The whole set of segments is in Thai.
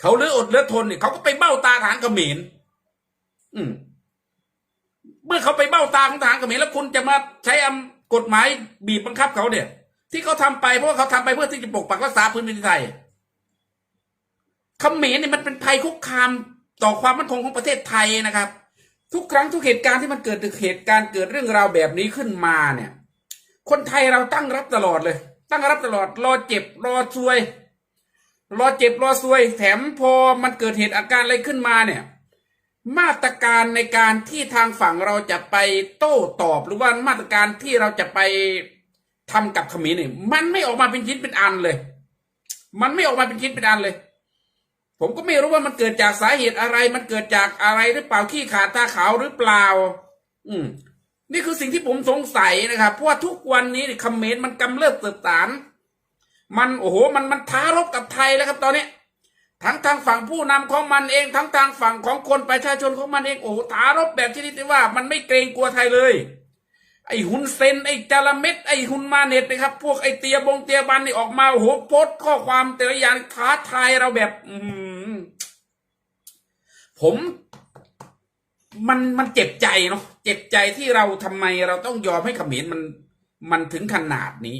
เขาเลืออดเลือทนเนี่ยเขาก็ไปเบ้าตาทหารเขมรอืม เมื่อเขาไปเบ้าตาของทหารเขมรแล้วคุณจะมาใช้อำกฎหมายบีบบังคับเขาเนี่ย ที่เขาทำไปเพราะว่าเขาทำไปเพื่อที่จะปกปักรักษาพื้นแผ่นดินไทยเขมรเนี่ยมันเป็นภัยคุกคามต่อความมั่นคงของประเทศไทยนะครับ ทุกครั้งทุกเหตุการณ์ที่มันเกิดเหตุการณ์เกิดเรื่องราวแบบนี้ขึ้นมาเนี่ย คนไทยเราตั้งรับตลอดเลย ตั้งรับตลอดรอเจ็บรอซวย รอเจ็บรอซวยแถมพอมันเกิดเหตุอาการอะไรขึ้นมาเนี่ย มาตรการในการที่ทางฝั่งเราจะไปโต้ตอบหรือว่ามาตรการที่เราจะไปทำกับขมรเนี่ยมันไม่ออกมาเป็นชิ้นเป็นอันเลย มันไม่ออกมาเป็นชิ้นเป็นอันเลย ผมก็ไม่รู้ว่ามันเกิดจากสาเหตุอะไร มันเกิดจากอะไรหรือเปล่าขี้ขาดตาขาวหรือเปล่า อืม นี่คือสิ่งที่ผมสงสัยนะครับเพราะว่าทุกวันนี้เนี่ยเขมรมันกำเริบเติบตาน มันโอ้โหมันมันท้ารบกับไทยแล้วครับตอนนี้ ทั้งทางฝั่งผู้นำของมันเองทั้งทางฝั่งของคนประชาชนของมันเองโอ้โหท้ารบแบบชนิดที่ว่ามันไม่เกรงกลัวไทยเลย ไอ้หุนเซนไอ้จาระเม็ดไอ้หุนมาเน็ตนะครับ พวกไอ้เตียบงเตียบันนี่ออกมาโอ้โหโพสข้อความแต่ละอย่างท้าทายเราแบบ อืมผมมันมันเจ็บใจเนาะเจ็บใจที่เราทำไมเราต้องยอมให้ขมรมันมันถึงขนาดนี้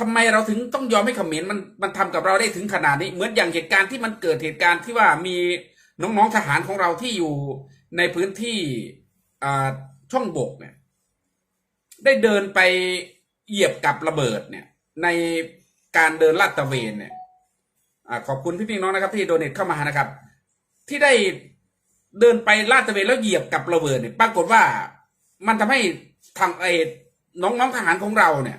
ทำไมเราถึงต้องยอมให้เขมรมันมันทำกับเราได้ถึงขนาดนี้ เหมือนอย่างเหตุการณ์ที่มันเกิดเหตุการณ์ที่ว่ามีน้องๆทหารของเราที่อยู่ในพื้นที่ช่องบกเนี่ย ได้เดินไปเหยียบกับระเบิดเนี่ย ในการเดินลาดตระเวนเนี่ยอขอบคุณพี่พี่น้องนะครับ ที่โดเนทเข้ามานะครับ ที่ได้เดินไปลาดตระเวนแล้วเหยียบกับระเบิดเนี่ย ปรากฏว่ามันทำให้ทางไอ้น้องๆทหารของเราเนี่ย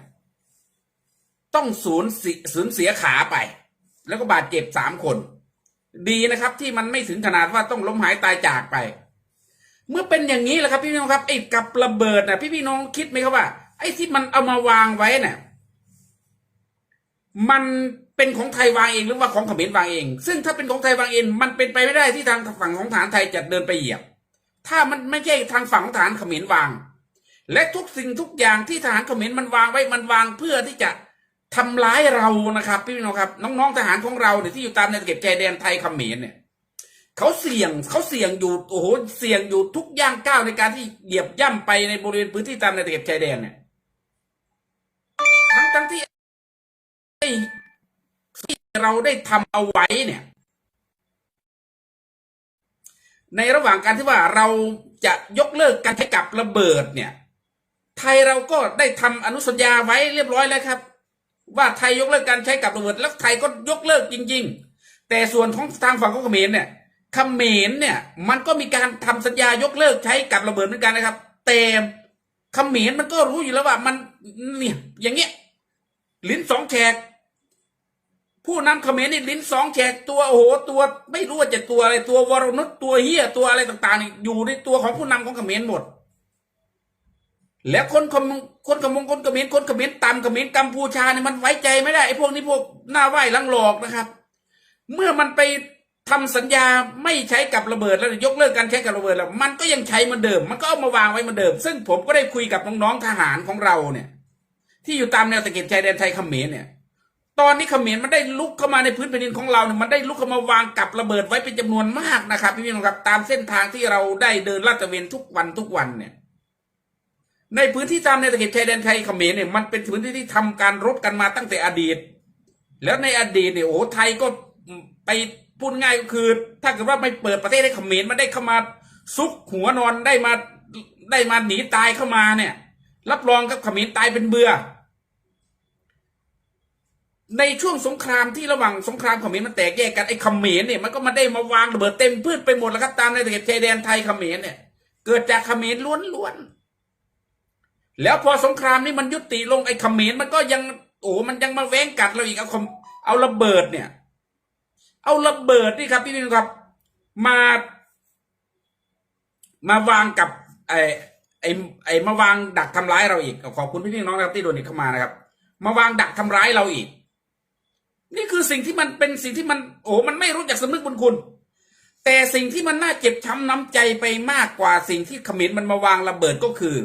ต้องสูญเสียสูญเสียขาไป แล้วก็บาดเจ็บสามคน ดีนะครับ ที่มันไม่ถึงขนาดว่าต้องล้มหายตายจากไป เมื่อเป็นอย่างนี้แหละครับพี่น้องครับไอ้กับระเบิดนะพี่พี่น้องคิดไหมครับว่า ไอ้ที่มันเอามาวางไว้เนี่ยมันเป็นของไทยวางเองหรือว่าของเขมรวางเอง ซึ่งถ้าเป็นของไทยวางเองมันเป็นไปไม่ได้ที่ทางฝั่งของฐานไทยจะเดินไปเหยียบ ถ้ามันไม่ใช่ทางฝั่งของฐานเขมรวาง และทุกสิ่งทุกอย่างที่ทหารเขมรมันวางไว้มันวางเพื่อที่จะ ทำร้ายเรานะครับ พี่น้องครับ น้องๆทหารของเราเนี่ยที่อยู่ตามแนเข็บชายแดนไทยเขมรเนี่ยเขาเสี่ยงเขาเสี่ยงอยู่โอ้โหเสี่ยงอยู่ทุกย่างก้าวในการที่เหยียบย่ำไปในบริเวณพื้นที่ตามแนเข็บชายแดนเนี่ยทั้งทั้งที่ที่เราได้ทำเอาไว้เนี่ย ในระหว่างการที่ว่าเราจะยกเลิกการใช้กับระเบิดเนี่ย ไทยเราก็ได้ทำอนุสัญญาไว้เรียบร้อยแล้วครับ ว่าไทยยกเลิกการใช้กับระเบิดแล้วไทยก็ยกเลิกจริง ๆ แต่ส่วนของทางฝั่งของเขมรเนี่ยเขมรเนี่ยมันก็มีการทำสัญญายกเลิกใช้กับระเบิดเหมือนกันนะครับ แต่เขมรมันก็รู้อยู่แล้วว่ามันเนี่ยอย่างเงี้ยลิ้นสองแฉกผู้นำเขมรนี่ลิ้นสองแฉกตัวโอ้โหตัว ไม่รู้ว่าจะตัวอะไรตัววรนุชตัวเฮียตัวอะไรต่างๆอยู่ในตัวของผู้นำของเขมรหมด แล้วคนขมงคนขมงคนเขมรคนเขมรต่ำเขมรกัมพูชาเนี่ยมันไว้ใจไม่ได้ไอ้พวกนี้พวกหน้าไหว้ลังหลอกนะครับ เมื่อมันไปทำสัญญาไม่ใช้กับระเบิดแล้วยกเลิกการใช้กับระเบิดแล้ว มันก็ยังใช้เหมือนเดิม มันก็เอามาวางไว้เหมือนเดิม ซึ่งผมก็ได้คุยกับน้องๆทหารของเราเนี่ย ที่อยู่ตามแนวตะเข็บชายแดนไทยเขมรเนี่ย ตอนนี้เขมรมันได้ลุกเข้ามาในพื้นแผ่นดินของเราเนี่ยมันได้ลุกเข้ามาวางกับระเบิดไว้เป็นจำนวนมากนะครับพี่น้องครับตามเส้นทางที่เราได้เดินลาดตระเวนทุกวันทุกวันเนี่ย ในพื้นที่ตามในตะเข็บชายแดนไทยเขมรเนี่ยมันเป็นพื้นที่ที่ทำการรบกันมาตั้งแต่อดีต แล้วในอดีตเนี่ยโอ้โหไทยก็ไปพูดง่ายก็คือ ถ้าเกิดว่าไม่เปิดประเทศให้เขมรมันได้เข้ามาซุกหัวนอนได้มาได้มาหนีตายเข้ามาเนี่ย รับรองกับเขมรตายเป็นเบื่อ ในช่วงสงครามที่ระหว่างสงครามเขมรมันแตกแยกกันไอ้เขมรเนี่ยมันก็มาได้มาวางระเบิดเต็มพืชไปหมดแล้วครับตามในตะเข็บชายแดนไทยเขมรเนี่ย เกิดจากเขมรล้วนๆ แล้วพอสงครามนี้มันยุติลงไอ้เขมรมันก็ยังโอ้มันยังมาแว้งกัดเราอีกเอาคมเอาระเบิดเนี่ย เอาระเบิดนี่ครับพี่พี่ครับ มามาวางกับไอ้ไอ้ไอ้มาวางดักทำร้ายเราอีกขอบคุณพี่พี่น้องนะครับที่โดนอีกเข้ามานะครับ มาวางดักทำร้ายเราอีก นี่คือสิ่งที่มันเป็นสิ่งที่มัน โอ้มันไม่รู้จักสำนึกบุญคุณ แต่สิ่งที่มันน่าเจ็บช้ำน้ำใจไปมากกว่าสิ่งที่เขมรมันมาวางระเบิดก็คือ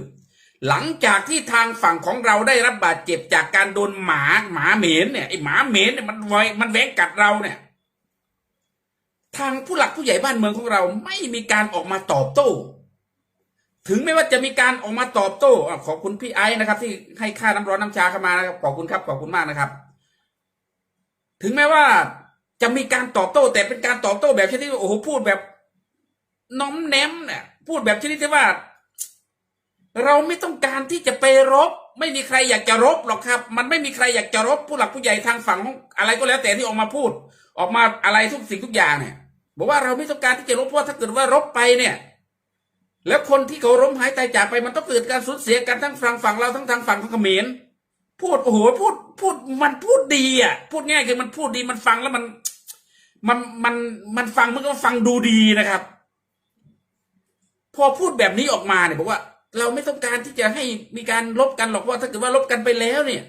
หลังจากที่ทางฝั่งของเราได้รับบาดเจ็บจากการโดนหมาหมาเหม็นเนี่ยไอหมาเหม็นเนี่ยมันไวมันแหวงกัดเราเนี่ย ทางผู้หลักผู้ใหญ่บ้านเมืองของเราไม่มีการออกมาตอบโต้ ถึงไม่ว่าจะมีการออกมาตอบโต้ขอบคุณพี่ไอ้นะครับ ที่ให้ค่าน้ำร้อนน้ำชาเข้ามานะครับขอบคุณครับขอบคุณมากนะครับ ถึงแม้ว่าจะมีการตอบโต้ แต่เป็นการตอบโต้แบบชนิดที่โอ้โหพูดแบบน้อมแนมเนี่ยพูดแบบชนิดที่ว่า เราไม่ต้องการที่จะไปรบ ไม่มีใครอยากจะรบหรอกครับ มันไม่มีใครอยากจะรบผู้หลักผู้ใหญ่ทางฝั่งอะไรก็แล้วแต่ที่ออกมาพูด ออกมาอะไรทุกสิ่งทุกอย่างเนี่ย บอกว่าเราไม่ต้องการที่จะรบเพราะถ้าเกิดว่ารบไปเนี่ย แล้วคนที่เขาล้มหายตายจากไปมันต้องเกิดการสูญเสียกันทั้งฝั่งฝั่งเราทั้งทางฝั่งของเขมรพูดโอ้โหพูดพูดมันพูดดีอะ พูดง่ายคือมันพูดดีมันฟังแล้วมัน มันมันมันฟังมันก็ฟังดูดีนะครับ พอพูดแบบนี้ออกมาเนี่ยบอกว่า เราไม่ต้องการที่จะให้มีการลบกันหรอกเพราะว่าถ้าเกิดว่าลบกันไปแล้วเนี่ย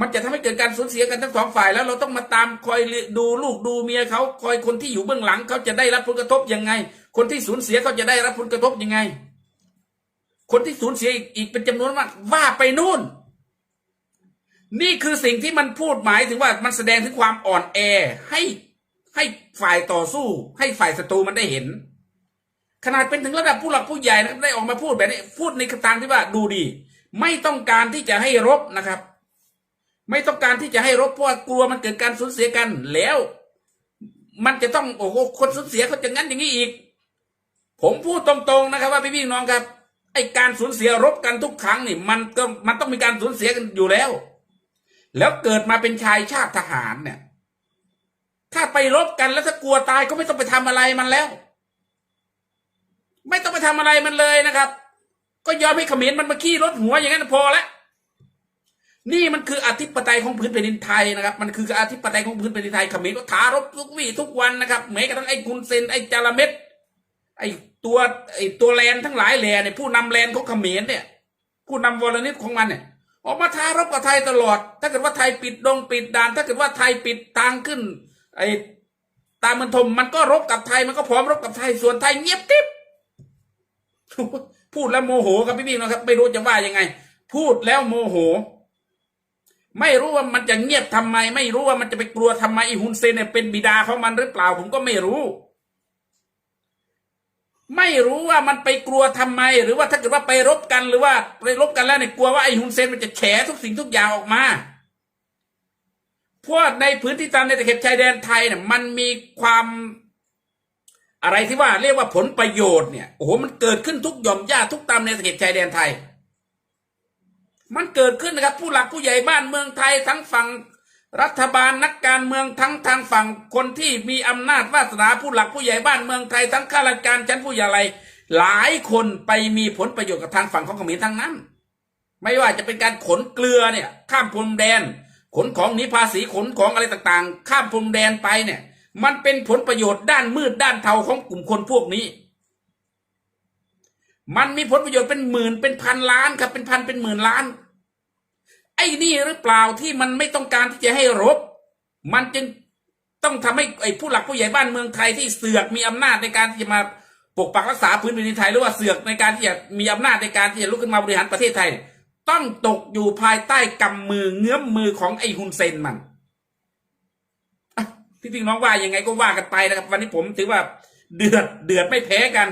มันจะทำให้เกิดการสูญเสียกันทั้งสองฝ่ายแล้วเราต้องมาตามคอยดูลูกดูเมียเขาคอยคนที่อยู่เบื้องหลังเขาจะได้รับผลกระทบยังไง คนที่สูญเสียเขาจะได้รับผลกระทบยังไง คนที่สูญเสียอีกอีกเป็นจำนวนมากว่าไปนู่น นี่คือสิ่งที่มันพูดหมายถึงว่ามันแสดงถึงความอ่อนแอให้ให้ฝ่ายต่อสู้ ให้ฝ่ายศัตรูมันได้เห็น ขนาดเป็นถึงระดับผู้หลักผู้ใหญ่นะครับได้ออกมาพูดแบบนี้พูดในทางที่ว่าดูดี ไม่ต้องการที่จะให้รบนะครับ ไม่ต้องการที่จะให้รบเพราะกลัวมันเกิดการสูญเสียกันแล้ว มันจะต้องโอ้โหคนสูญเสียเขาจะงั้นอย่างนี้อีก ผมพูดตรงๆนะครับ ว่าพี่พี่น้องครับไอการสูญเสียรบกันทุกครั้งนี่มันก็มันต้องมีการสูญเสียกันอยู่แล้ว แล้วเกิดมาเป็นชายชาติทหารเนี่ย ถ้าไปรบกันแล้วถ้ากลัวตายก็ไม่ต้องไปทำอะไรมันแล้ว ไม่ต้องไปทำอะไรมันเลยนะครับ ก็ยอมให้เขมรมันมาขี้รถหัวอย่างนั้นพอแล้วนี่มันคืออธิปไตยของพื้นแผ่นดินไทยนะครับ มันคืออธิปไตยของพื้นแผ่นดินไทยเขมรก็ทารบทุกวี่ทุกวันนะครับแม้กระทั่งไอ้กุนเซนไอ้จาระเม็ดไอ้ตัวไอ้ตัวแลนทั้งหลายแล่เนี่ยผู้นำแลนของเขมรเนี่ย ผู้นำวรนิตของมันเนี่ยออกมาทารบกับไทยตลอด ถ้าเกิดว่าไทยปิดดงปิดด่าน ถ้าเกิดว่าไทยปิดทางขึ้น ไอ้ตามมันทมมันก็รบกับไทยมันก็พร้อมรบกับไทยส่วนไทยเงียบติ๊บ พูดแล้วโมโหครับพี่พี่นะครับ ไม่รู้จะว่ายังไง พูดแล้วโมโห ไม่รู้ว่ามันจะเงียบทำไม ไม่รู้ว่ามันจะไปกลัวทำไมไอ้ฮุนเซนเนี่ยเป็นบิดาของมันหรือเปล่า ผมก็ไม่รู้ ไม่รู้ว่ามันไปกลัวทำไม หรือว่าถ้าเกิดว่าไปรบกันหรือว่าไปรบกันแล้วเนี่ยกลัวว่าไอ้ฮุนเซนมันจะแฉทุกสิ่งทุกอย่างออกมาเพราะในพื้นที่ตามในตะเข็บชายแดนไทยเนี่ยมันมีความ อะไรที่ว่าเรียกว่าผลประโยชน์เนี่ยโอ้โหมันเกิดขึ้นทุกหย่อมหญ้าทุกตามในตะเข็บชายแดนไทย มันเกิดขึ้นนะครับ ผู้หลักผู้ใหญ่บ้านเมืองไทยทั้งฝั่งรัฐบาลนักการเมืองทั้งทางฝั่งคนที่มีอำนาจวาสนาผู้หลักผู้ใหญ่บ้านเมืองไทยทั้งข้าราชการชั้นผู้ใหญ่หลายคนไปมีผลประโยชน์กับทางฝั่งของเขมรทั้งนั้น ไม่ว่าจะเป็นการขนเกลือเนี่ย ข้ามพรมแดน ขนของหนีภาษีขนของอะไรต่างๆ ข้ามพรมแดนไปเนี่ย มันเป็นผลประโยชน์ด้านมืดด้านเทาของกลุ่มคนพวกนี้ มันมีผลประโยชน์เป็นหมื่นเป็นพันล้านครับเป็นพันเป็นหมื่นล้าน ไอ้นี่หรือเปล่าที่มันไม่ต้องการที่จะให้รบ มันจึงต้องทำให้ไอ้ผู้หลักผู้ใหญ่บ้านเมืองไทยที่เสือกมีอำนาจในการที่จะมาปกปักรักษาพื้นแผ่นดินไทยหรือว่าเสือกในการที่จะมีอำนาจในการที่จะลุกขึ้นมาบริหารประเทศไทย ต้องตกอยู่ภายใต้กำมือเงื้อมมือของไอ้ฮุนเซนมัน พี่พี่น้องว่ายังไงก็ว่ากันไปนะครับ วันนี้ผมถือว่าเดือดเดือดไม่แพ้กัน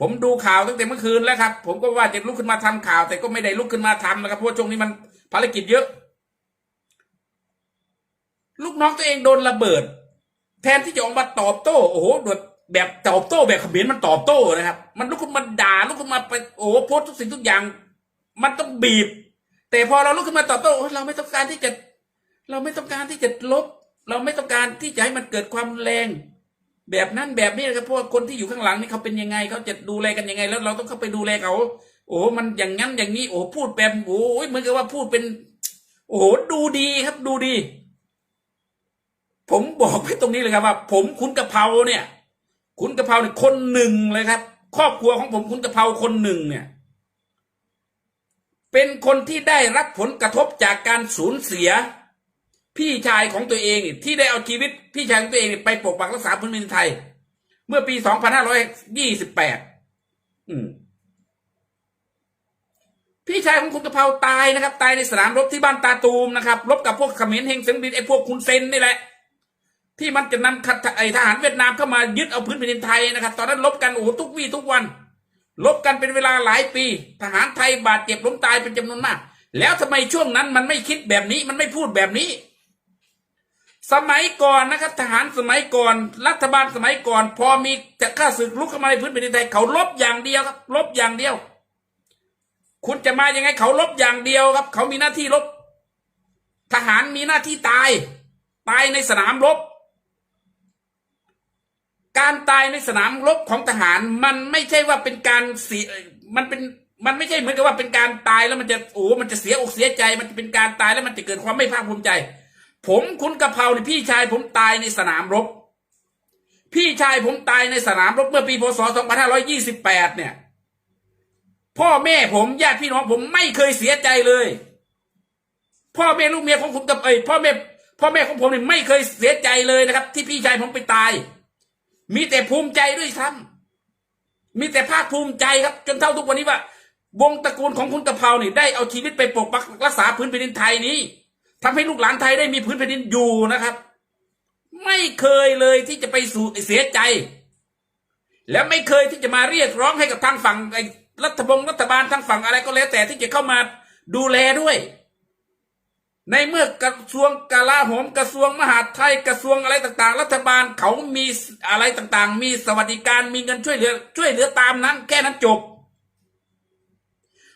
ผมดูข่าวตั้งแต่เมื่อคืนแล้วครับ ผมก็ว่าจะลุกขึ้นมาทำข่าว แต่ก็ไม่ได้ลุกขึ้นมาทำนะครับเพราะว่าช่วงนี้มันภารกิจเยอะ ลูกน้องตัวเองโดนระเบิด แทนที่จะออกมาตอบโต้โอ้โหแบบแบบตอบโต้แบบขมรมันตอบโต้นะครับ มันลุกขึ้นมาด่าลุกขึ้นมาไปโอ้โหโพสทุกสิ่งทุกอย่าง มันต้องบีบ แต่พอเราลุกขึ้นมาตอบโต้เราไม่ต้องการที่จะ เราไม่ต้องการที่จะลบ เราไม่ต้องการที่จะให้มันเกิดความแรง แบบนั้นแบบนี้นะครับเพราะว่าคนที่อยู่ข้างหลังนี่เขาเป็นยังไงเขาจะดูแลกันยังไง แล้วเราต้องเข้าไปดูแลเขาโอ้มันอย่างนั้นอย่างนี้ โอ้พูดแบบโอ้ยเหมือนกับว่าพูดเป็น โอ้โดูดีครับดูดี ผมบอกไว้ตรงนี้เลยครับว่า ผมคุณกะเพราเนี่ย คุณกะเพราเนี่ยคนหนึ่งเลยครับ ครอบครัวของผมคุณกะเพราคนหนึ่งเนี่ย เป็นคนที่ได้รับผลกระทบจากการสูญเสีย พี่ชายของตัวเองนี่ที่ได้เอาชีวิตพี่ชายของตัวเองนี่ไปปกปักรักษาพื้นแผ่นดินไทย เมื่อปี2528อืมพี่ชายของคุณกะเพราตายนะครับ ตายในสนามรบที่บ้านตาตูมนะครับ รบกับพวกเขมรเฮงเซงบินไอ้พวกคุณเซนนี่แหละ ที่มันจะนำขัดไอทหารเวียดนามเข้ามายึดเอาพื้นแผ่นดินไทยนะครับ ตอนนั้นลบกันโอ้โหทุกวี่ทุกวันลบกันเป็นเวลาหลายปี ทหารไทยบาดเจ็บล้มตายเป็นจำนวนมาก แล้วทำไมช่วงนั้นมันไม่คิดแบบนี้มันไม่พูดแบบนี้ สมัยก่อนนะครับทหารสมัยก่อน รัฐบาลสมัยก่อน พอมีจะฆ่าศึกลุกเข้ามาในพื้นแผ่นดินไทยเขาลบอย่างเดียวครับลบอย่างเดียว คุณจะมายังไงเขาลบอย่างเดียวครับ เขามีหน้าที่ลบ ทหารมีหน้าที่ตาย ตายในสนามรบ การตายในสนามรบของทหารมันไม่ใช่ว่าเป็นการเสียมันเป็นมันไม่ใช่เหมือนกับว่าเป็นการตายแล้วมันจะโอ้มันจะเสียอกเสียใจ มันจะเป็นการตายแล้วมันจะเกิดความไม่ภาคภูมิใจ ผมคุณกะเพราเนี่ยพี่ชายผมตายในสนามรบ พี่ชายผมตายในสนามรบเมื่อปีพศ 2528 เนี่ย พ่อแม่ผมญาติพี่น้องผมไม่เคยเสียใจเลย พ่อแม่ลูกเมียของผมกับเอ้ยพ่อแม่พ่อแม่ของผมเนี่ยไม่เคยเสียใจเลยนะครับ ที่พี่ชายผมไปตาย มีแต่ภูมิใจด้วยซ้ำมีแต่ภาคภูมิใจครับ จนเท่าทุกวันนี้ว่า วงตระกูลของคุณกะเพราเนี่ยได้เอาชีวิตไปปกปักรักษาพื้นแผ่นดินไทยนี้ ทำให้ลูกหลานไทยได้มีพื้นแผ่นดินอยู่นะครับ ไม่เคยเลยที่จะไปสู่เสียใจ และไม่เคยที่จะมาเรียกร้องให้กับทางฝั่งรัฐบงรัฐบาลทางฝั่งอะไรก็แล้วแต่ที่จะเข้ามาดูแลด้วย ในเมื่อกระทรวงกลาโหมกระทรวงมหาดไทยกระทรวงอะไรต่างๆ รัฐบาลเขามีอะไรต่างๆ มีสวัสดิการมีเงินช่วยเหลือ ช่วยเหลือตามนั้น แค่นั้นจบ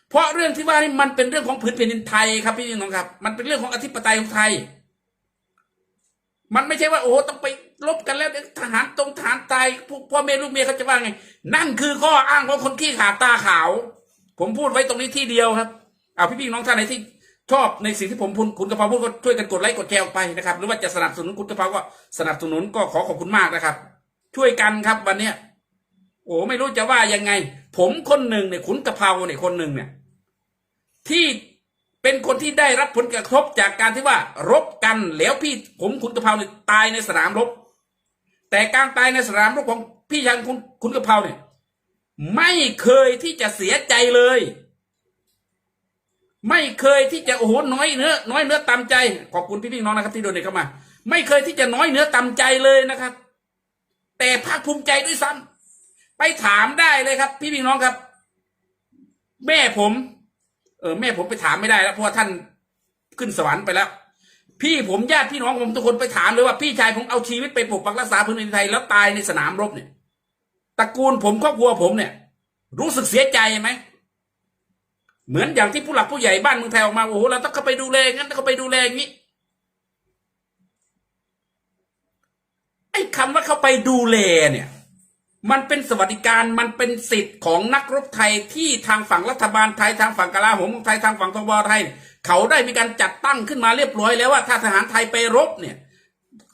เพราะเรื่องที่ว่านี่มันเป็นเรื่องของผืนแผ่นดินไทยครับพี่น้องครับ มันเป็นเรื่องของอธิปไตยของไทย มันไม่ใช่ว่าโอ้โหต้องไปลบกันแล้วทหารตรงทหารตายพวกพ่อแม่ลูกเมียเขาจะว่าไง นั่นคือข้ออ้างของคนขี้ขาดตาขาว ผมพูดไว้ตรงนี้ที่เดียวครับเอาพี่ๆน้องท่านไหนที่ชอบในสิ่งที่ผมพูดคุณกระเพราพูดก็ช่วยกันกดไลค์กดแชร์ออกไปนะครับหรือว่าจะสนับสนุนคุณกระเพราก็สนับสนุนก็ขอขอบคุณมากนะครับ ช่วยกันครับวันเนี้ยโอ้ไม่รู้จะว่ายังไง ผมคนหนึ่งเนี่ยขุนกะเพราเนี่ยคนหนึ่งเนี่ยที่เป็นคนที่ได้รับผลกระทบจากการที่ว่ารบกันแล้วพี่ผมขุนกระเพราเนี่ยตายในสนามรบ แต่การตายในสนามรบของพี่ชายคุณขุนกระเพราเนี่ยไม่เคยที่จะเสียใจเลย ไม่เคยที่จะโอ้โหน้อยเนื้อน้อยเนื้อตามใจขอบคุณพี่พี่น้องนะครับที่โดนเด็เข้ามา ไม่เคยที่จะน้อยเนื้อตามใจเลยนะครับ แต่ภาคภูมิใจด้วยซ้ำ ไปถามได้เลยครับ พี่พี่น้องครับ แม่ผม เออ แม่ผมไปถามไม่ได้แล้วเพราะว่าท่านขึ้นสวรรค์ไปแล้ว พี่ผมญาติพี่น้องผมทุกคนไปถามเลยว่าพี่ชายผมเอาชีวิตไปปกปักรักษาพื้นแผ่นดินไทยแล้วตายในสนามรบเนี่ยตระกูลผมครอบครัวผมเนี่ย รู้สึกเสียใจไหมเหมือนอย่างที่ผู้หลักผู้ใหญ่บ้านเมืองไทยออกมาโอ้โหเราต้องเข้าไปดูแลงั้นต้องเข้าไปดูแลอย่างนี้ไอ้คำว่าเข้าไปดูแลเนี่ย มันเป็นสวัสดิการมันเป็นสิทธิ์ของนักรบไทยที่ทางฝั่งรัฐบาลไทยทางฝั่งกลาโหมของไทยทางฝั่งทบไทย เขาได้มีการจัดตั้งขึ้นมาเรียบร้อยแล้วว่าถ้าทหารไทยไปรบเนี่ย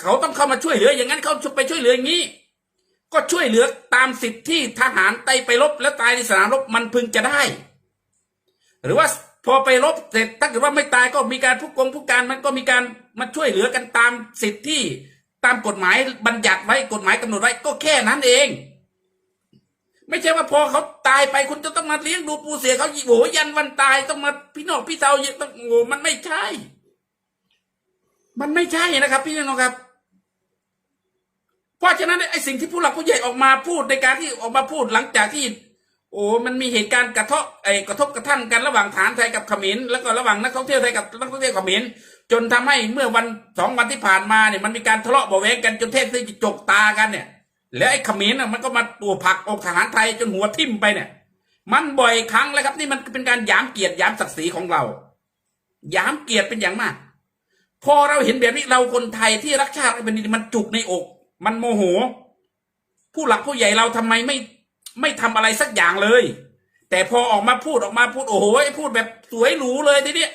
เขาต้องเข้ามาช่วยเหลืออย่างนั้นเขาไปช่วยเหลืออย่างนี้ ก็ช่วยเหลือตามสิทธิ์ที่ทหารไตไปรบแล้วตายในสนามรบมันพึงจะได้ หรือว่าพอไปรบเสร็จถ้าเกิดว่าไม่ตายก็มีการผู้กองผู้การมันก็มีการมาช่วยเหลือกันตามสิทธิ์ที่ตามกฎหมายบัญญัติไว้กฎหมายกำหนดไว้ก็แค่นั้นเอง ไม่ใช่ว่าพอเขาตายไปคุณจะต้องมาเลี้ยงดูปูเสียเขาโหยันวันตายต้องมาพี่น้องพี่เตาเยอะต้องโหมันไม่ใช่ มันไม่ใช่นะครับ พี่น้องครับ เพราะฉะนั้นไอ้สิ่งที่ผู้หลักผู้ใหญ่ออกมาพูดในการที่ออกมาพูดหลังจากที่ โอ้มันมีเหตุการณ์กระทบไอ้กระทบกระทั่งกันระหว่างฐานไทยกับเขมรแล้วก็ระหว่างนักท่องเที่ยวไทยกับนักท่องเที่ยวเขมรจนทำให้เมื่อวันสองวันที่ผ่านมาเนี่ยมันมีการทะเลาะเบาะแวงกันจนเทศที่จกตากันเนี่ย แล้วไอ้เขมรน่ะมันก็มาตัวผักอกทหารไทยจนหัวทิ่มไปเนี่ย มันบ่อยครั้งแล้วครับนี่มันเป็นการหยามเกียรติหยามศักดิ์ศรีของเราหยามเกียรติเป็นอย่างมาก พอเราเห็นแบบนี้เราคนไทยที่รักชาติเป็นมันจุกในอก มันโมโห ผู้หลักผู้ใหญ่เราทำไมไม่ไม่ทำอะไรสักอย่างเลย แต่พอออกมาพูดออกมาพูดโอ้โหพูดแบบสวยหรูเลยทีเนี้ย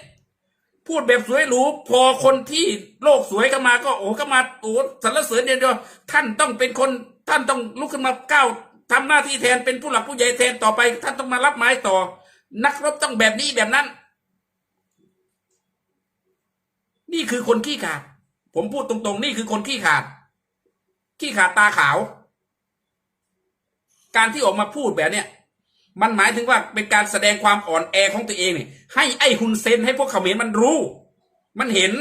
พูดแบบสวยหรูพอคนที่โลกสวยเข้ามาก็โอ้ก็มาโอ้สรรเสริญเดียวเดียวท่านต้องเป็นคน ท่านต้องลุกขึ้นมาก้าวทำหน้าที่แทนเป็นผู้หลักผู้ใหญ่แทนต่อไป ท่านต้องมารับไม้ต่อ นักรบต้องแบบนี้แบบนั้น นี่คือคนขี้ขาด ผมพูดตรงๆ นี่คือคนขี้ขาด ขี้ขาดตาขาว การที่ออกมาพูดแบบเนี้ยมันหมายถึงว่าเป็นการแสดงความอ่อนแอของตัวเองเนี่ยให้ไอ้ฮุนเซนให้พวกเขมรมันรู้ มันเห็น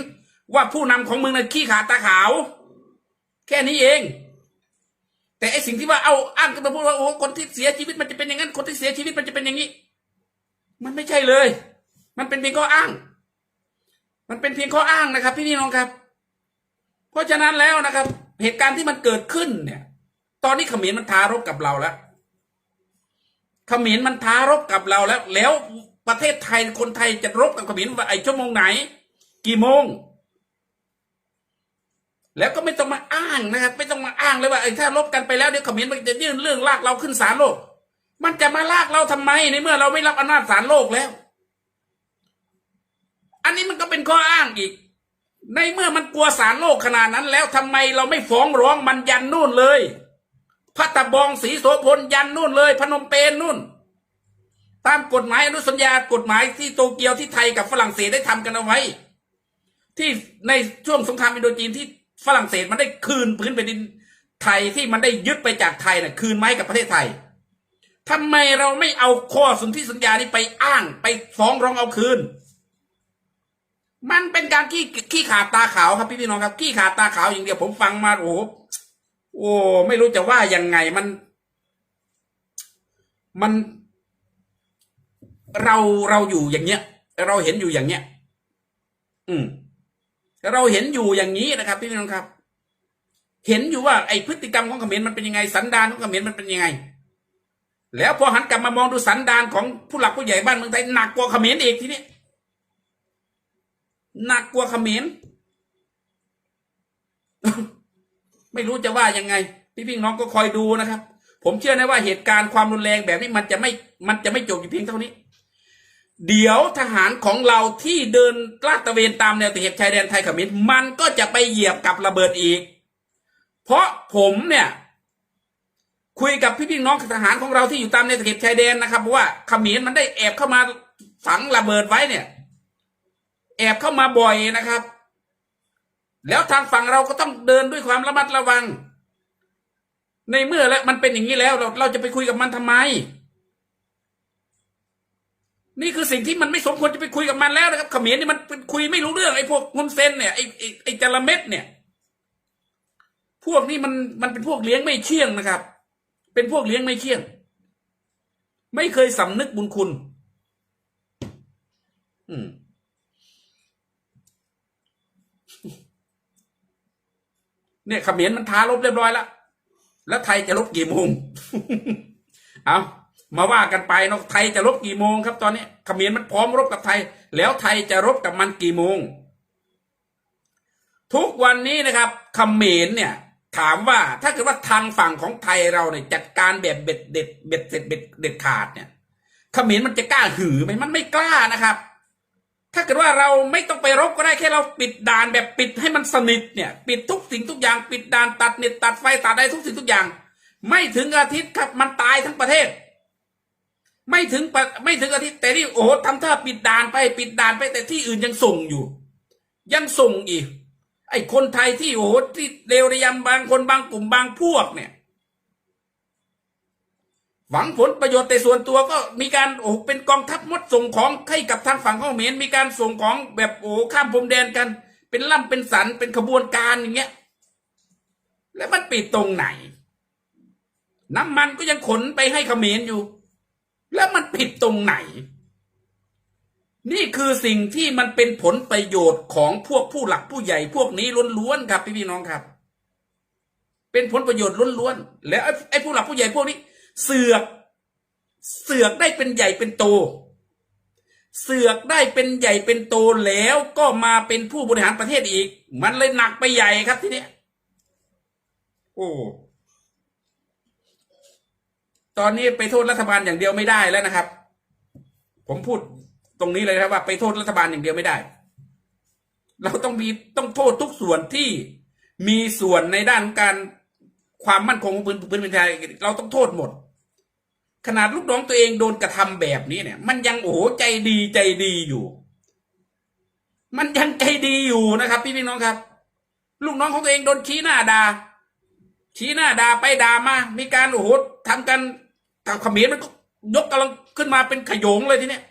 ว่าผู้นำของมึงน่ะขี้ขาดตาขาว แค่นี้เอง แต่ไอสิ่งที่ว่าเอาอ้างกันมาพูดว่าโอ้คนที่เสียชีวิตมันจะเป็นอย่างนั้นคนที่เสียชีวิตมันจะเป็นอย่างนี้ มันไม่ใช่เลย มันเป็นเพียงข้ออ้าง มันเป็นเพียงข้ออ้างนะครับ พี่พี่น้องครับ เพราะฉะนั้นแล้วนะครับ เหตุการณ์ที่มันเกิดขึ้นเนี่ย ตอนนี้เขมรมันทารบกับเราแล้วเขมรมันท้ารบกับเราแล้ว แล้วประเทศไทยคนไทยจะรบกับเขมรว่าไอ้ชั่วโมงไหน กี่โมง แล้วก็ไม่ต้องมาอ้างนะครับ ไม่ต้องมาอ้างเลยว่าไอ้ถ้ารบกันไปแล้วเดี๋ยวเขมรมันจะยื่นเรื่องลากเราขึ้นศาลโลก มันจะมาลากเราทำไมในเมื่อเราไม่รับอำนาจศาลโลกแล้ว อันนี้มันก็เป็นข้ออ้างอีก ในเมื่อมันกลัวศาลโลกขนาดนั้นแล้วทำไมเราไม่ฟ้องร้องมันยันนู่นเลยพัตะบองศรีโสพลยันนู่นเลย พนมเปญนู่น ตามกฎหมายอนุสัญญากฎหมายที่โตเกียวที่ไทยกับฝรั่งเศสได้ทำกันเอาไว้ ที่ในช่วงสงครามอินโดจีนที่ ฝรั่งเศสมันได้คืนพื้นแผ่นดินไทยที่มันได้ยึดไปจากไทยน่ะคืนมาให้กับประเทศไทยทำไมเราไม่เอาข้อสนธิสัญญานี้ไปอ้างไปฟ้องร้องเอาคืน มันเป็นการขี้ขี้ขาดตาขาวครับพี่พี่น้องครับขี้ขาดตาขาวอย่างเดียวผมฟังมาโอ้โหโอ้ไม่รู้จะว่ายังไงมัน มัน เราเราอยู่อย่างเงี้ย เราเห็นอยู่อย่างเงี้ย อืม เราเห็นอยู่อย่างนี้นะครับพี่น้องครับ เห็นอยู่ว่าไอพฤติกรรมของเขมรมันเป็นยังไงสันดานของเขมรมันเป็นยังไง แล้วพอหันกลับมามองดูสันดานของผู้หลักผู้ใหญ่บ้านเมืองไทยหนักกว่าเขมรอีกทีนี้หนักกว่าเขมรไม่รู้จะว่ายังไง พี่พี่น้องก็คอยดูนะครับ ผมเชื่อนะว่าเหตุการณ์ความรุนแรงแบบนี้มันจะไม่มันจะไม่จบอยู่เพียงเท่านี้ เดี๋ยวทหารของเราที่เดินลาดตระเวนตามแนวตะเข็บชายแดนไทยเขมรมันก็จะไปเหยียบกับระเบิดอีก เพราะผมเนี่ย คุยกับพี่พี่น้องทหารของเราที่อยู่ตามแนวตะเข็บชายแดนนะครับว่าเขมรมันได้แอบเข้ามาฝังระเบิดไว้เนี่ย แอบเข้ามาบ่อยนะครับ แล้วทางฝั่งเราก็ต้องเดินด้วยความระมัดระวัง ในเมื่อแล้วมันเป็นอย่างนี้แล้วเราเราจะไปคุยกับมันทำไม นี่คือสิ่งที่มันไม่สมควรจะไปคุยกับมันแล้วนะครับเขมรนี่มันเป็นคุยไม่รู้เรื่องไอ้พวกงุนเซนเนี่ยไอ้ไอ้ไอ้จระเม็ดเนี่ย พวกนี้มันมันเป็นพวกเลี้ยงไม่เชี่ยงนะครับ เป็นพวกเลี้ยงไม่เชี่ยง ไม่เคยสำนึกบุญคุณ อืมเนี่ยเขมรมันท้าลบเรียบร้อยแล้ว แล้วไทยจะลบกี่โมง เอา มาว่ากันไปเนาะไทยจะรบกี่โมงครับ ตอนนี้เขมรมันพร้อมรบกับไทย แล้วไทยจะรบกับมันกี่โมง ทุกวันนี้นะครับเขมรเนี่ย ถามว่าถ้าเกิดว่าทางฝั่งของไทยเราเนี่ยจัดการแบบเบ็ดเด็ดเบ็ดเสร็จเบ็ดเด็ดขาดเนี่ยเขมรมันจะกล้าหือไหมมันไม่กล้านะครับ ถ้าเกิดว่าเราไม่ต้องไปรบก็ได้แค่เราปิดด่านแบบปิดให้มันสนิทเนี่ย ปิดทุกสิ่งทุกอย่างปิดด่านตัดเน็ตตัดไฟตัดอะไรทุกสิ่งทุกอย่าง ไม่ถึงอาทิตย์ครับมันตายทั้งประเทศ ไม่ถึงปะไม่ถึงอาทิตย์แต่นี่โอ้โหทำท่าปิดด่านไปปิดด่านไปแต่ที่อื่นยังส่งอยู่ ยังส่งอีก ไอ้คนไทยที่โอ้โหที่เลวระยำบางคนบางกลุ่มบางพวกเนี่ย หวังผลประโยชน์แต่ส่วนตัวก็มีการโอ้โหเป็นกองทัพมดส่งของให้กับทางฝั่งของเขมรมีการส่งของแบบโอ้โหข้ามพรมแดนกัน เป็นล่ำเป็นสันเป็นขบวนการอย่างเงี้ย แล้วมันปิดตรงไหน น้ำมันก็ยังขนไปให้เขมรอยู่ แล้วมันผิดตรงไหน นี่คือสิ่งที่มันเป็นผลประโยชน์ของพวกผู้หลักผู้ใหญ่พวกนี้ล้วนๆครับพี่พี่น้องครับ เป็นผลประโยชน์ล้วนๆแล้วไอ้ผู้หลักผู้ใหญ่พวกนี้ เสือก เสือกได้เป็นใหญ่เป็นโต เสือกได้เป็นใหญ่เป็นโตแล้วก็มาเป็นผู้บริหารประเทศอีก มันเลยหนักไปใหญ่ครับทีเนี้ยโอ้ ตอนนี้ไปโทษรัฐบาลอย่างเดียวไม่ได้แล้วนะครับ ผมพูดตรงนี้เลยครับว่าไปโทษรัฐบาลอย่างเดียวไม่ได้ เราต้องมีต้องโทษทุกส่วนที่มีส่วนในด้านการความมั่นคงของพื้นพื้นเป็นไทยเราต้องโทษหมด ขนาดลูกน้องตัวเองโดนกระทำแบบนี้เนี่ย มันยังโอ้โหใจดีใจดีอยู่ มันยังใจดีอยู่นะครับ พี่พี่น้องครับ ลูกน้องของตัวเองโดนชี้หน้าด่าชี้หน้าด่าไปด่ามา มีการโอ้โหทำกัน กับเขมรมันก็ยกกำลังขึ้นมาเป็นขยงเลยทีเนี้ย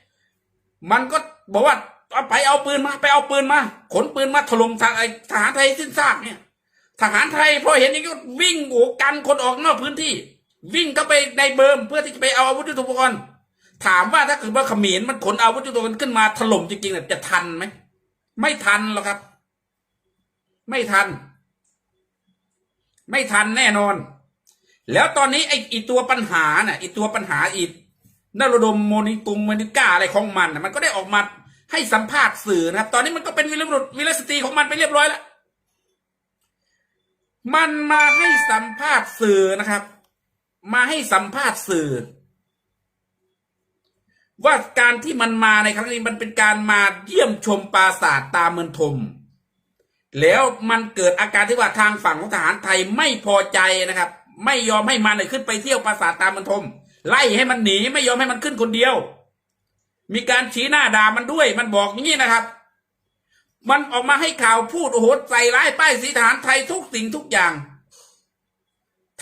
มันก็บอกว่าเอาไปเอาปืนมาไปเอาปืนมา ขนปืนมาถล่มทางไอทหารไทยสิ้นซากเนี่ย ทหารไทยพอเห็นอย่างนี้วิ่งโอ้กันคนออกนอกพื้นที่ วิ่งเข้าไปในเบิร์มเพื่อที่จะไปเอาอาวุธยุทโธปกรณ์ถามว่าถ้าเกิดว่าเขมรมันขนอาวุธยุทโธปกรณ์ขึ้นมาถล่มจริงๆเนี่ยจะทันไหมไม่ทันหรอกครับ ไม่ทัน ไม่ทันแน่นอน แล้วตอนนี้ไอ้อีตัวปัญหาน่ะไอ้ตัวปัญหาอีกนรดมโมนิตุงโมนิก้าอะไรของมันน่ะมันก็ได้ออกมาให้สัมภาษณ์สื่อนะครับ ตอนนี้มันก็เป็นวิรบุรุษวิรสตรีของมันไปเรียบร้อยแล้ว มันมาให้สัมภาษณ์สื่อนะครับ มาให้สัมภาษณ์สื่อ ว่าการที่มันมาในครั้งนี้มันเป็นการมาเยี่ยมชมปราสาทตาเมืองทม แล้วมันเกิดอาการที่ว่าทางฝั่งของทหารไทยไม่พอใจนะครับ ไม่ยอมให้มันเนี่ยขึ้นไปเที่ยวปราสาทตาเมืองทม ไล่ให้มันหนีไม่ยอมให้มันขึ้นคนเดียว มีการชี้หน้าด่ามันด้วย มันบอกอย่างนี้นะครับ มันออกมาให้ข่าวพูดโอ้โหใส่ร้ายป้ายสีทหารไทยทุกสิ่งทุกอย่าง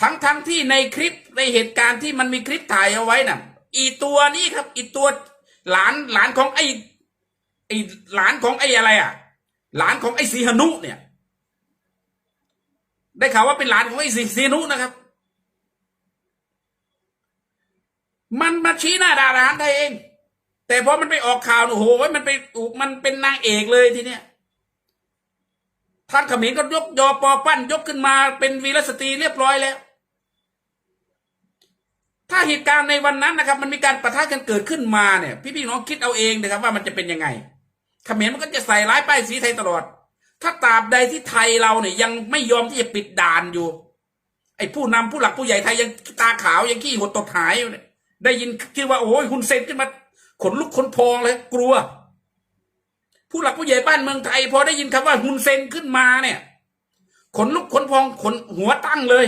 ทั้งทั้งที่ในคลิปในเหตุการณ์ที่มันมีคลิปถ่ายเอาไว้น่ะ อีตัวนี้ครับ อีตัวหลานหลานของไอ้ไอ้หลานของไอ้อะไรอะ หลานของไอ้สีหนุเนี่ย ได้ข่าวว่าเป็นหลานของไอ้สีสีหนุนะครับ มันมาชี้หน้าด่าทหารไทยเอง แต่พอมันไปออกข่าวโอ้โหมันไปมันเป็นนางเอกเลยทีเนี้ยทางเขมรก็ยกยอปอปั้นยกขึ้นมาเป็นวีรสตรีเรียบร้อยแล้ว ถ้าเหตุการณ์ในวันนั้นนะครับ มันมีการประทะกันเกิดขึ้นมาเนี่ย พี่ๆน้องคิดเอาเองนะครับ ว่ามันจะเป็นยังไงเขมรมันก็จะใส่ร้ายป้ายสีไทยตลอด ถ้าตราบใดที่ไทยเราเนี่ยยังไม่ยอมที่จะปิดด่านอยู่ ไอ้ผู้นำผู้หลักผู้ใหญ่ไทยยังตาขาวยังขี้หดตดหายอยู่เนี่ย ได้ยินชื่อว่าโอ้ยคุณเซนขึ้นมาขนลุกขนพองเลยกลัว ผู้หลักผู้ใหญ่บ้านเมืองไทย พอได้ยินคำว่าฮุนเซนขึ้นมาเนี่ย ขนลุกขนพองขนหัวตั้งเลย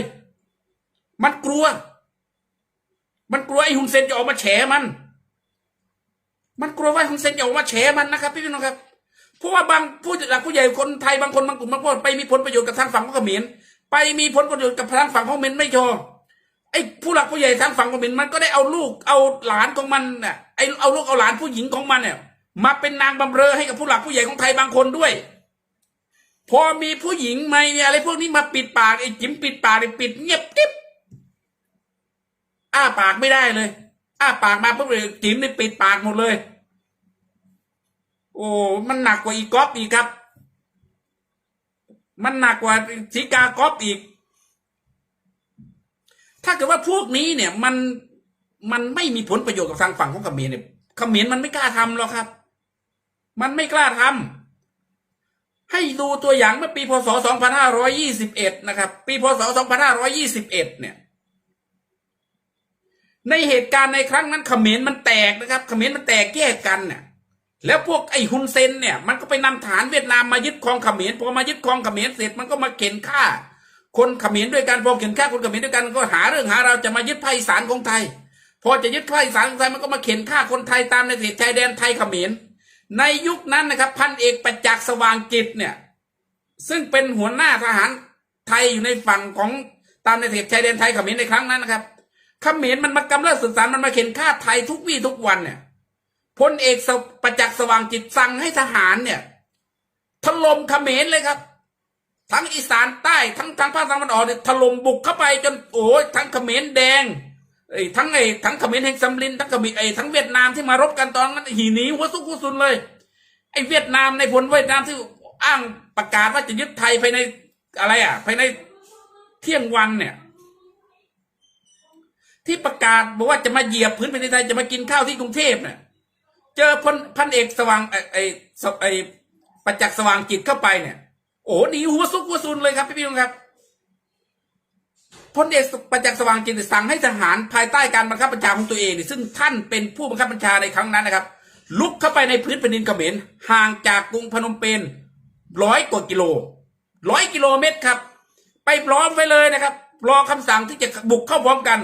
มันกลัว มันกลัวไอ้ฮุนเซนจะออกมาแฉมัน มันกลัวว่าฮุนเซนจะออกมาแฉมันนะครับพี่พี่น้องครับเพราะว่าบางผู้หลักผู้ใหญ่คนไทยบางคนบางกลุ่มบางพวกไปมีผลประโยชน์กับทางฝั่งของเขมรไปมีผลประโยชน์กับทางฝั่งของเขมรไม่ชอ ไอ้ผู้หลักผู้ใหญ่ทางฝั่งของเขมรมันก็ได้เอาลูกเอาหลานของมันน่ะไอ้เอาลูกเอาหลานผู้หญิงของมันเนี่ยมาเป็นนางบำเรอให้กับผู้หลักผู้ใหญ่ของไทยบางคนด้วย พอมีผู้หญิงไม่เนี่ยอะไรพวกนี้มาปิดปากไอ้จิ๋มปิดปากไอ้ปิดเงียบกิ๊บอ้าปากไม่ได้เลย อ้าปากมาปุ๊บเลยจิ๋มนี่ปิดปากหมดเลย โอ้มันหนักกว่าอีกก๊อฟอีกครับ มันหนักกว่าสีกากอฟอีก ถ้าเกิดว่าพวกนี้เนี่ยมันมันไม่มีผลประโยชน์กับทางฝั่งของเขมรเนี่ยเขมรมันไม่กล้าทำหรอกครับ มันไม่กล้าทำให้ดูตัวอย่างเมื่อปีพศ 2521 นะครับ ปีพศ 2521 เนี่ยในเหตุการณ์ในครั้งนั้นเขมรมันแตกนะครับเขมรมันแตกแยกกันเนี่ยแล้วพวกไอ้ฮุนเซนเนี่ย มันก็ไปนำฐานเวียดนามมายึดครองเขมรพอมายึดครองเขมรเสร็จมันก็มาเข็นฆ่า คนขมรด้วยกันพอเข็นฆ่าคนขมรด้วยกันก็หาเรื่องหาเราจะมายึดภาคอีสานของไทย พอจะยึดภาคอีสานของไทยมันก็มาเข็นฆ่าคนไทยตามในเขตชายแดนไทยขมรในยุคนั้นนะครับพันเอกประจักษ์สว่างจิตเนี่ยซึ่งเป็นหัวหน้าทหารไทยอยู่ในฝั่งของตามในเขตชายแดนไทยขมรในครั้งนั้นนะครับขมรมันมากำเริบสื่อสารมันมาเข็นฆ่าไทยทุกวี่ทุกวันเนี่ยพลเอกประจักษ์สว่างจิตสั่งให้ทหารเนี่ยถล่มเขมรเลยครับ ทั้งอีสานใต้ทั้งทางภาคตะวันออกเนี่ยถล่มบุกเข้าไปจนโอ้ยทั้งเขมรแดงไอ้ทั้งไอ้ทั้งเขมรแห่งซัมลินทั้งเขมรไอ้ทั้งเวียดนามที่มารบกันตอนนั้นหีหนีหัวซุกหัวซุนเลยไอ้เวียดนามในพลเวียดนามที่อ้างประกาศว่าจะยึดไทยภายในอะไรอะภายในเที่ยงวันเนี่ย ที่ประกาศบอกว่าจะมาเหยียบพื้นแผ่นดินไทยจะมากินข้าวที่กรุงเทพเนี่ยเจอพลพันเอกสว่างไอ้ไอ้ไอ้ประจักษ์สว่างจิตเข้าไปเนี่ย โอ้หนีหัวซุกหัวซุนเลยครับพี่พี่น้องครับพลเอกประจักษ์สว่างจิตสั่งให้ทหารภายใต้การบังคับบัญชาของตัวเองนี่ซึ่งท่านเป็นผู้บังคับบัญชาในครั้งนั้นนะครับ ลุกเข้าไปในพื้นแผ่นดินเขมรห่างจากกรุงพนมเปญร้อยกว่ากิโลร้อยกิโลเมตรครับ ไปพร้อมไว้เลยนะครับ รอคำสั่งที่จะบุกเข้าพร้อมกัน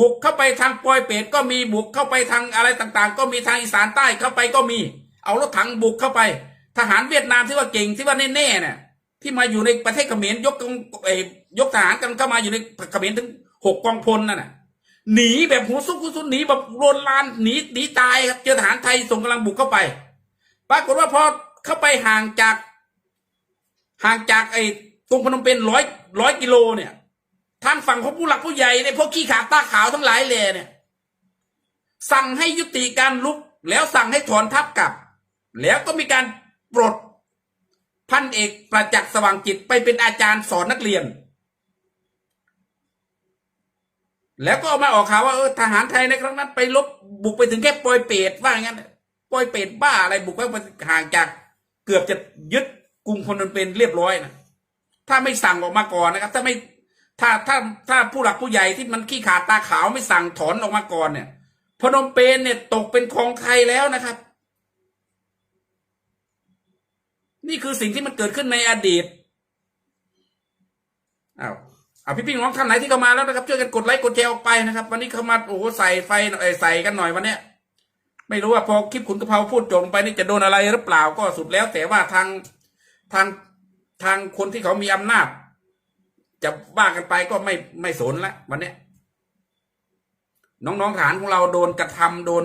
บุกเข้าไปทางปอยเปตก็มีบุกเข้าไปทางอะไรต่างๆ ก็มีทางอีสานใต้เข้าไปก็มี เอารถถังบุกเข้าไป ทหารเวียดนามที่ว่าเก่งที่ว่าแน่ๆเนี่ย ที่มาอยู่ในประเทศเขมรยกกองเอ่ยกทหารกันเข้ามาอยู่ในเขมรถึงหกกองพลนั่นน่ะหนีแบบหัวซุกหัวซุนหนีแบบโรนลานหนีหนีตายครับเจอทหารไทยส่งกำลังบุกเข้าไป ปรากฏว่าพอเข้าไปห่างจาก ห่างจากไอ้ตรงพนมเปญร้อยร้อยกิโลเนี่ยทางฝั่งของผู้หลักผู้ใหญ่เนี่ยพวกขี้ขาตาขาวทั้งหลายเลยเนี่ย สั่งให้ยุติการลุกแล้วสั่งให้ถอนทัพกลับ แล้วก็มีการปลด พันเอกประจักษ์สว่างจิตไปเป็นอาจารย์สอนนักเรียน แล้วก็เอามาออกข่าวว่าเออทหารไทยในครั้งนั้นไปลบบุกไปถึงแค่ปอยเปตว่าอย่างนั้นปอยเปตบ้าอะไรบุกไปห่างจาก เกือบจะยึดกรุงพนมเปญเรียบร้อยนะถ้าไม่สั่งออกมาก่อนนะครับ ถ้าไม่ถ้าถ้าถ้าผู้หลักผู้ใหญ่ที่มันขี้ขาดตาขาวไม่สั่งถอนออกมาก่อนเนี่ย พนมเปญเนี่ยตกเป็นของไทยแล้วนะครับ นี่คือสิ่งที่มันเกิดขึ้นในอดีตอ้าวเอาพี่พี่น้องท่านไหนที่เข้ามาแล้วนะครับช่วยกันกดไลค์กดแชร์ออกไปนะครับ วันนี้เข้ามาโอ้โหใส่ไฟหน่อยใส่กันหน่อยวันเนี้ยไม่รู้ว่าพอคลิปขุนกะเพราพูดจบลงไปนี่จะโดนอะไรหรือเปล่าก็สุดแล้ว แต่ว่าทางทางทางคนที่เขามีอำนาจ จะว่ากันไปก็ไม่ไม่สนละวันเนี้ยน้องๆทหารของเราโดนกระทำโดน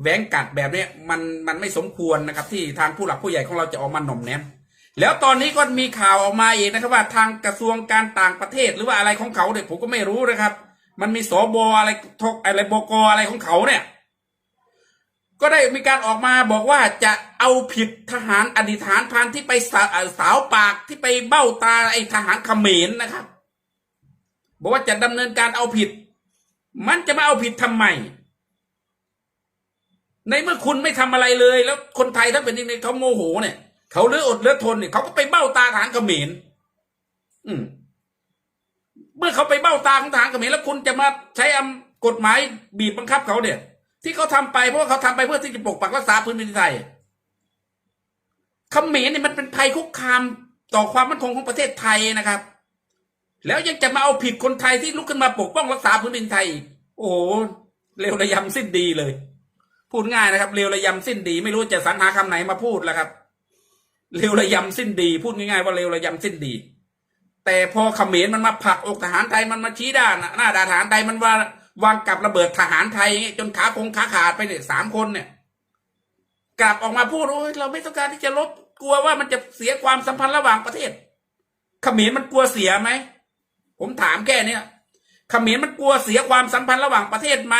แหวงกัดแบบนี้มันมันไม่สมควรนะครับ ที่ทางผู้หลักผู้ใหญ่ของเราจะออกมาหน่อมแนมแล้วตอนนี้ก็มีข่าวออกมาอีกนะครับว่าทางกระทรวงการต่างประเทศหรือว่าอะไรของเขาเนี่ยผมก็ไม่รู้นะครับ มันมีสบอะไรทกอะไรบกอะไรของเขาเนี่ย ก็ได้มีการออกมาบอกว่าจะเอาผิดทหารอดีตทหารพานที่ไปสาสาวปากที่ไปเบ้าตาไอ้ทหารเขมรนะครับ บอกว่าจะดำเนินการเอาผิด มันจะมาเอาผิดทำไม ในเมื่อคุณไม่ทำอะไรเลย แล้วคนไทยถ้าเป็นยังไงเขาโมโหเนี่ยเขาเลืออดเลือทนเนี่ยเขาก็ไปเบ้าตาทารเขมรอืมเมื่อเขาไปเบ้าตาของทารเขมรแล้วคุณจะมาใช้อำกฎหมายบีบบังคับเขาเนี่ย ที่เขาทำไปเพราะว่าเขาทำไปเพื่อที่จะปกปักรักษาพื้นแผ่นดินไทยเขมรเนี่ยมันเป็นภัยคุกคามต่อความมั่นคงของประเทศไทยนะครับ แล้วยังจะมาเอาผิดคนไทยที่ลุกขึ้นมาปกป้องรักษาพื้นดินไทย โอ้โหเร็วระยำสิ้นดีเลย พูดง่ายนะครับเร็วระยำสิ้นดี ไม่รู้จะสรรหาคำไหนมาพูดแล้วครับเร็วระยำสิ้นดี พูดง่ายๆว่าเร็วระยำสิ้นดี แต่พอเขมรมันมาผลักอกทหารไทยมันมาชี้ด้านน่ะหน้าด่าทหารไทยมันว่าวางกับระเบิดทหารไทยอย่างเงี้ยจนขาคงขาขาดไปเนี่ยสามคนเนี่ย กลับออกมาพูดโอ้ยเราไม่ต้องการที่จะลบกลัวว่ามันจะเสียความสัมพันธ์ระหว่างประเทศเขมรมันกลัวเสียไหมผมถามแค่เนี้ยเขมรมันกลัวเสียความสัมพันธ์ระหว่างประเทศไหม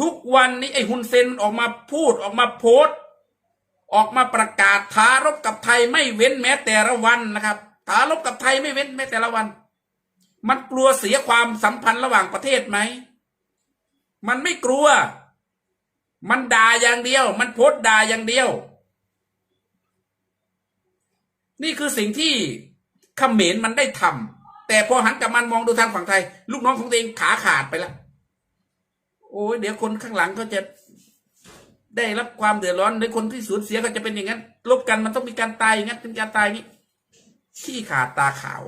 ทุกวันนี้ไอ้ฮุนเซนออกมาพูดออกมาโพสต์ ออกมาประกาศท้ารบกับไทยไม่เว้นแม้แต่ละวันนะครับท้ารบกับไทยไม่เว้นแม้แต่ละวัน มันกลัวเสียความสัมพันธ์ระหว่างประเทศไหม มันไม่กลัว มันด่าอย่างเดียว มันโพสต์ด่าอย่างเดียว นี่คือสิ่งที่เขมรมันได้ทำแต่พอหันกลับมันมองดูทางฝั่งไทย ลูกน้องของตัวเองขาขาดไปแล้ว โอ้ยเดี๋ยวคนข้างหลังก็จะได้รับความเดือดร้อนในคนที่สูญเสียก็จะเป็นอย่างนั้นลบกันมันต้องมีการตายอย่างนั้นเป็นการตายนี้ขี้ขาดตาขาว